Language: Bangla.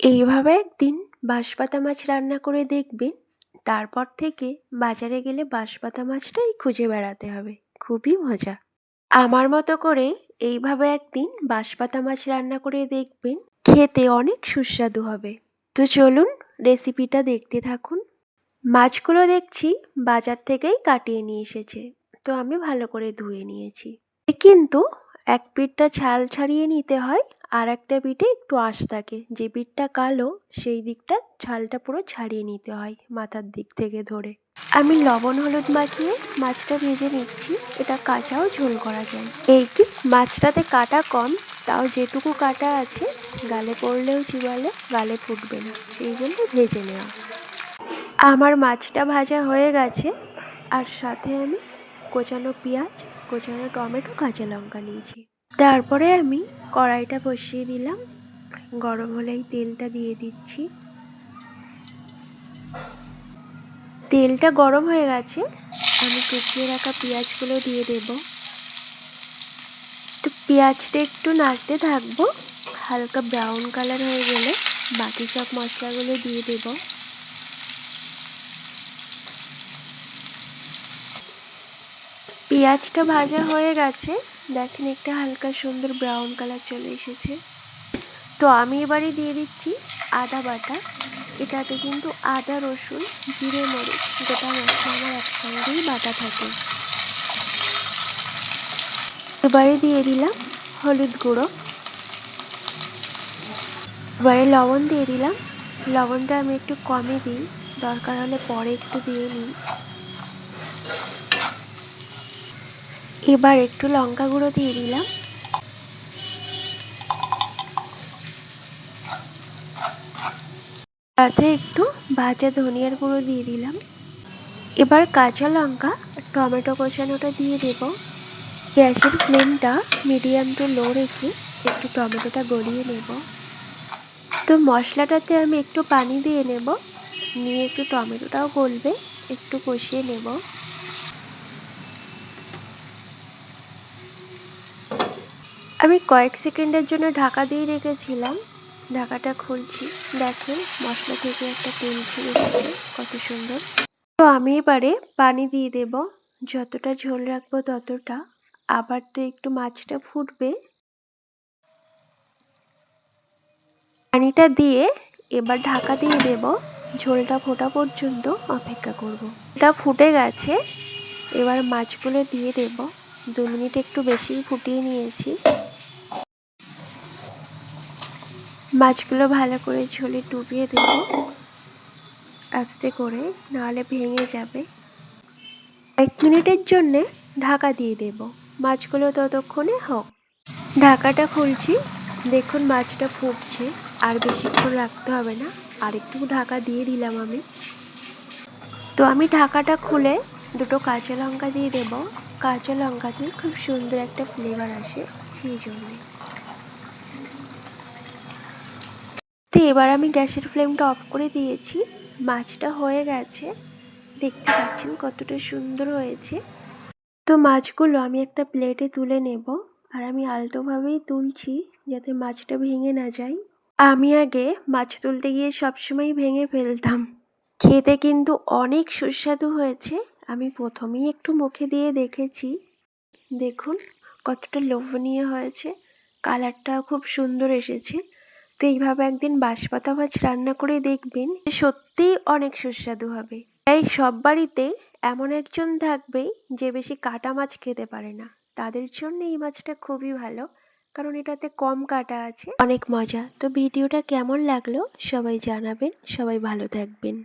এইভাবে একদিন বাঁশপাতা মাছ রান্না করে দেখবেন, তারপর থেকে বাজারে গেলে বাঁশপাতা মাছটাই খুঁজে বেড়াতে হবে। খুবই মজা। আমার মতো করে এইভাবে একদিন বাঁশপাতা মাছ রান্না করে দেখবেন, খেতে অনেক সুস্বাদু হবে। তো চলুন রেসিপিটা দেখতে থাকুন। মাছগুলো দেখছি বাজার থেকেই কাটিয়ে নিয়ে এসেছে। তো আমি ভালো করে ধুয়ে নিয়েছি। কিন্তু এক পিঠটা ছাল ছাড়িয়ে নিতে হয় আর একটা পিঠে একটু আঁশ থাকে। যে পিঠটা কালো, সেই দিকটা ছালটা পুরো ছাড়িয়ে নিতে হয় মাথার দিক থেকে ধরে। আমি লবণ হলুদ মাখিয়ে মাছটা ভেজে নিচ্ছি। এটা কাঁচাও ঝোল করা যায়। এই কি? মাছটাতে কাটা কম, তাও যেটুকু কাটা আছে, গালে পড়লেও চিবালে গালে ফুটবে না। সেই জন্য ভেজে নেওয়া। আমার মাছটা ভাজা হয়ে গেছে। আর সাথে আমি কোচানো পেঁয়াজ কোচানো টমেটো, কাঁচা লঙ্কা নিয়েছি। তারপরে আমি কড়াইটা বসিয়ে দিলাম। গরম হলেই তেলটা দিয়ে দিচ্ছি। তেলটা গরম হয়ে গেছে। আমি কুচিয়ে রাখা পেঁয়াজগুলো দিয়ে দেব। তো পেঁয়াজটা একটু নাড়তে থাকব। হালকা ব্রাউন কালার হয়ে গেলে বাকি সব মশলাগুলো দিয়ে দেব। পেঁয়াজটা ভাজা হয়ে গেছে। দেখেন একটা হালকা সুন্দর ব্রাউন কালার চলে এসেছে। তো আমি এবারে দিয়ে দিচ্ছি আদা বাটা। এটাতে কিন্তু আদা, রসুন, জিরে, মরিচ গোটা মশলা আমার একসঙ্গেই বাটা থাকে। এবারে দিয়ে দিলাম হলুদ গুঁড়ো। এবারে লবণ দিয়ে দিলাম। লবণটা আমি একটু কমে দিই। দরকার হলে পরে একটু দিয়ে নিই। এবার একটু লঙ্কা গুঁড়ো দিয়ে দিলাম। সাথে একটু ভাজা ধনিয়ার গুঁড়ো দিয়ে দিলাম। এবার কাঁচা লঙ্কা টমেটো কষানোটা দিয়ে দেব। গ্যাসের ফ্লেমটা মিডিয়াম টু লো রেখে একটু টমেটোটা গড়িয়ে নেব। তো মশলাটাতে আমি একটু পানি দিয়ে নেব। নিয়ে একটু টমেটোটাও গলবে, একটু কষিয়ে নেব। আমি কয়েক সেকেন্ডের জন্য ঢাকা দিয়ে রেখেছিলাম। ঢাকাটা খুলছি। দেখেন, মশলা থেকে একটা তেল ছেড়ে গেছে কত সুন্দর। তো আমি এবারে পানি দিয়ে দেব। যতটা ঝোল রাখব ততটা। আবার তো একটু মাছটা ফুটবে। পানিটা দিয়ে এবার ঢাকা দিয়ে দেব। ঝোলটা ফোটা পর্যন্ত অপেক্ষা করব। এটা ফুটে গেছে। এবার মাছগুলো দিয়ে দেব। দু মিনিট একটু বেশি ফুটিয়ে নিয়েছি। মাছগুলো ভালো করে ঝোলে ডুবিয়ে দেব। আস্তে করে, নাহলে ভেঙে যাবে। এক মিনিটের জন্যে ঢাকা দিয়ে দেব। মাছগুলো ততক্ষণে হোক। ঢাকাটা খুলছি। দেখুন মাছটা ফুটছে। আর বেশিক্ষণ রাখতে হবে না। আর একটু ঢাকা দিয়ে দিলাম আমি। তো আমি ঢাকাটা খুলে দুটো কাঁচা লঙ্কা দিয়ে দেব। কাঁচা লঙ্কাতে খুব সুন্দর একটা ফ্লেভার আসে সেই জন্যে। তো এবার আমি গ্যাসের ফ্লেমটা অফ করে দিয়েছি। মাছটা হয়ে গেছে। দেখতে পাচ্ছেন কতটা সুন্দর হয়েছে। তো মাছগুলো আমি একটা প্লেটে তুলে নেব আর আমি আলতোভাবেই তুলছি যাতে মাছটা ভেঙে না যায়। আমি আগে মাছ তুলতে গিয়ে সবসময় ভেঙে ফেলতাম। খেতে কিন্তু অনেক সুস্বাদু হয়েছে। আমি প্রথমেই একটু মুখে দিয়ে দেখেছি। দেখুন কতটা লোভনীয় হয়েছে। কালারটাও খুব সুন্দর এসেছে। তো এইভাবে একদিন বাঁশপাতা মাছ রান্না করে দেখবেন সত্যিই অনেক সুস্বাদু হবে। তাই সব বাড়িতে এমন একজন থাকবে যে বেশি কাটা মাছ খেতে পারে না। তাদের জন্য এই মাছটা খুবই ভালো, কারণ এটাতে কম কাটা আছে। অনেক মজা। তো ভিডিওটা কেমন লাগল সবাই জানাবেন। সবাই ভালো থাকবেন।